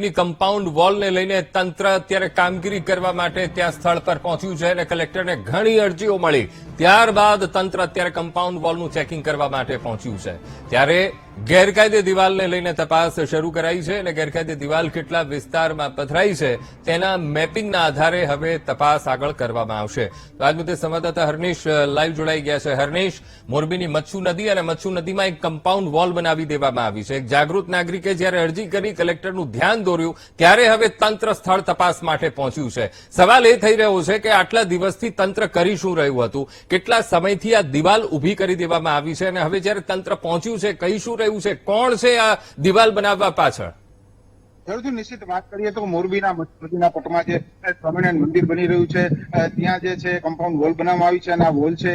ની કમ્પાઉન્ડ વોલને લઈને તંત્ર અત્યારે કામગીરી કરવા માટે ત્યાં સ્થળ પર પહોંચ્યું છે અને કલેક્ટરને ઘણી અરજીઓ મળી. ત્યારબાદ તંત્ર અત્યારે કમ્પાઉન્ડ વોલનું ચેકિંગ કરવા માટે પહોંચ્યું છે. ત્યારે ગેરકાયદે દિવાલને લઈને તપાસ શરૂ કરાઈ છે અને ગેરકાયદે દિવાલ કેટલા વિસ્તારમાં પથરાઈ છે તેના મેપિંગના આધારે હવે તપાસ આગળ કરવામાં આવશે. તો આજ મુદ્દે સંવાદદાતા હર્નિશ લાઈવ જોડાઈ ગયા છે. હર્નિશ, મોરબીની મચ્છુ નદી અને મચ્છુ નદીમાં એક કમ્પાઉન્ડ વોલ બનાવી દેવામાં આવી છે. એક જાગૃત નાગરિકે જ્યારે અરજી કરી કલેક્ટરનું ધ્યાન દોર્યું, ત્યારે હવે તંત્ર સ્થળ તપાસ માટે પહોંચ્યું છે. સવાલ એ થઈ રહ્યો છે કે આટલા દિવસથી તંત્ર કરી શું રહ્યું હતું? કેટલા સમયથી આ દિવાલ ઊભી કરી દેવામાં આવી છે? અને હવે જ્યારે તંત્ર પહોંચ્યું છે, કહી શું રહ્યું છે? કોણ છે આ દિવાલ બનાવવા પાછળ? જરૂરથી નિશ્ચિત વાત કરીએ તો મોરબીના નદીના પટમાં જે સ્વામિનારાયણ મંદિર બની રહ્યું છે ત્યાં જે છે કમ્પાઉન્ડ વોલ બનાવવામાં આવી છે અને આ વોલ છે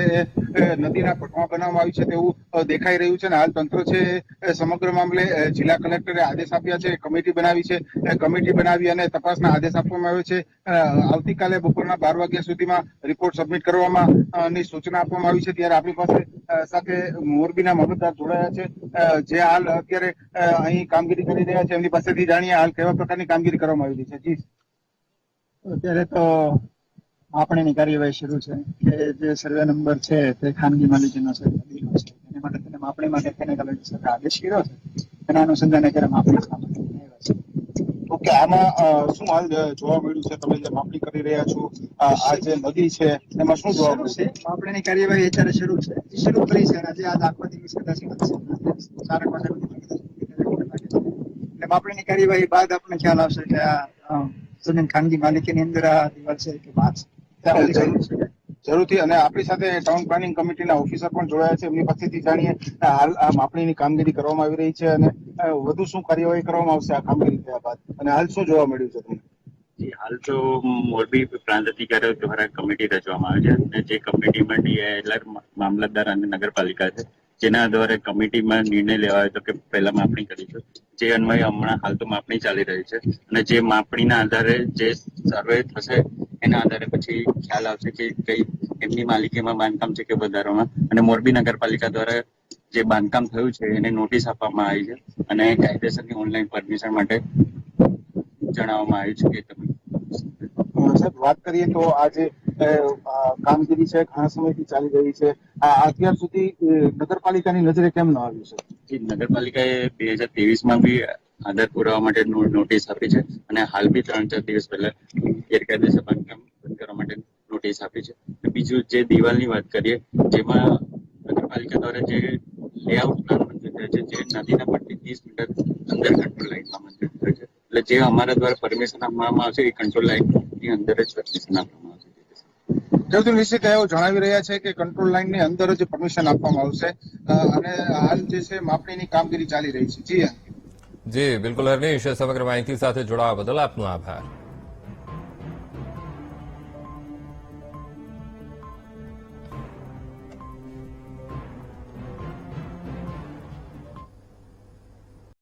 એ નદીના પટમાં બનાવવામાં આવી છે તેવું દેખાઈ રહ્યું છે અને હાલ તંત્ર છે સમગ્ર મામલે જિલ્લા કલેક્ટરે આદેશ આપ્યા છે, કમિટી બનાવી છે કમિટી બનાવી અને તપાસના આદેશ આપવામાં આવ્યો છે આવતીકાલે બપોરના બાર વાગ્યા સુધીમાં રિપોર્ટ સબમિટ કરવામાં ની સૂચના આપવામાં આવી છે, ત્યારે આપણી પાસે સાથે મોરબીના મામલતદાર જોડાયા છે. જે હાલ અત્યારે અહીં કામગીરી કરી રહ્યા છે. એમની પાસેથી જાણીએ હાલ કેવા પ્રકારની કામગીરી કરવામાં આવી છે. જી. અત્યારે તો માપણીની કાર્યવાહી શરૂ છે કે જે સર્વે નંબર છે તે ખાનગી માલિકીનો છે એને માટે તેને માપણી માટે તેને કલેક્ટર આદેશ કર્યો છે. એના અનુસંધાને અત્યારે માપણી કરવા માટે આવ્યા છે ઓકે આમાં શું હાલ જોવા મળ્યું છે? તમે જે માપણી કરી રહ્યા છો આ જે નદી છે એમાં શું જોવા મળ્યું છે? માપણીની કાર્યવાહી અત્યારે શરૂ છે. શરૂ કરી છે આજે આજ આખો દિવસ કદાચ સારા એટલે માપણીની કાર્યવાહી બાદ આપણને ખ્યાલ આવશે કે આ જમીન ખાનગી માલિકીની અંદર આ દિવાલ છે કે શરૂ છે. જરૂરથી. અને આપણી સાથે ટાઉન પ્લાનિંગ કમિટીના ઓફિસર પણ જોડાયા છે. એમની પાસેથી જાણીએ હાલ આ માપણીની કામગીરી કરવામાં આવી રહી છે અને વધુ શું કાર્યવાહી કરવામાં આવશે આ કામગીરી થયા બાદ? અને હાલ શું જોવા મળ્યું છે તમને? હાલ તો મોરબી પ્રાંત અધિકારીઓ દ્વારા કમિટી રચવામાં આવી છે અને જે કમિટીમાં ડીઆઈએલઆર મામલતદાર અને નગરપાલિકા છે, જેના દ્વારા કમિટીમાં નિર્ણય લેવાયો હતો કે પહેલા માપણી કરીશું. જે અન્વયે હમણાં હાલ તો માપણી ચાલી રહી છે. અને જે માપણીના આધારે જે સર્વે થશે એના આધારે પછી ખ્યાલ આવશે કે કઈ એમની માલિકીમાં બાંધકામ છે કે વધારામાં. અને મોરબી નગરપાલિકા દ્વારા જે બાંધકામ થયું છે એને નોટિસ આપવામાં આવી છે અને કાયદેસરની ઓનલાઈન પરમિશન માટે જણાવવામાં આવ્યું છે કે તમે સાહેબ વાત કરીએ તો આ જે કામગીરી છે ઘણા સમયથી ચાલી રહી છે. આ અત્યાર સુધી નગરપાલિકાની નજરે કેમ ન આવ્યું છે નગરપાલિકાએ બે હજાર તેવીસમાં બી આધાર પુરાવા માટે નોટિસ આપી છે. અને હાલ બી ત્રણ ચાર દિવસ પહેલા ગેરકાયદેસર બાંધકામ બંધ કરવા માટે નોટિસ આપી છે. બીજું જે દિવાલની વાત કરીએ, જેમાં નગરપાલિકા દ્વારા જે લેઆઉટ પ્લાન મંજૂર થયો છે, જે નદીના પટ્ટી ત્રીસ મીટર અંદર કંટ્રોલ લાઇનમાં મંજૂર થયો છે. એટલે જે અમારા દ્વારા પરમિશન આપવામાં આવશે, એ કંટ્રોલ લાઇનની અંદર જ પરમિશન આપવામાં આવશે. જરૂરથી નિશ્ચિત એવું જણાવી રહ્યા છે કે કંટ્રોલ લાઇનની અંદર જ પરમિશન આપવામાં આવશે? અને હાલ જે છે, માપણીની કામગીરી ચાલી રહી છે. જી જી બિલકુલ હરનીશ સમગ્ર માહિતી સાથે જોડાવા બદલ આપનો આભાર.